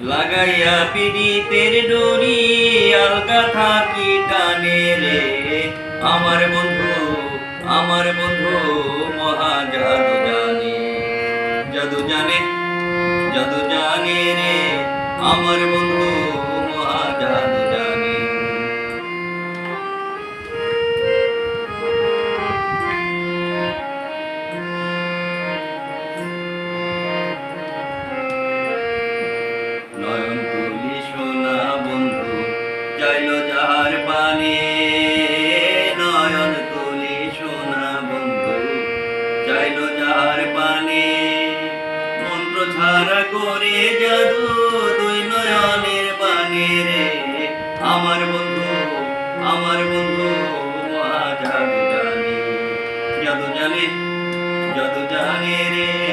লাগাইয়া পিড়িতের ডরি, আলগা থাকি টানে রে। আমার বন্ধু আমার বন্ধু, মহা জাদু জানে। জাদু জানে জাদু জানে রে। আমার বন্ধু চাইল যাহার পানে, নয়ন তুলি সোনা বন্ধু। পানে, মন্ত্র ছাড়া করে জাদু নয়নের বানে রে। আমার বন্ধু আমার বন্ধু জাদু জানে। জাদু জানে জাদু জানে রে।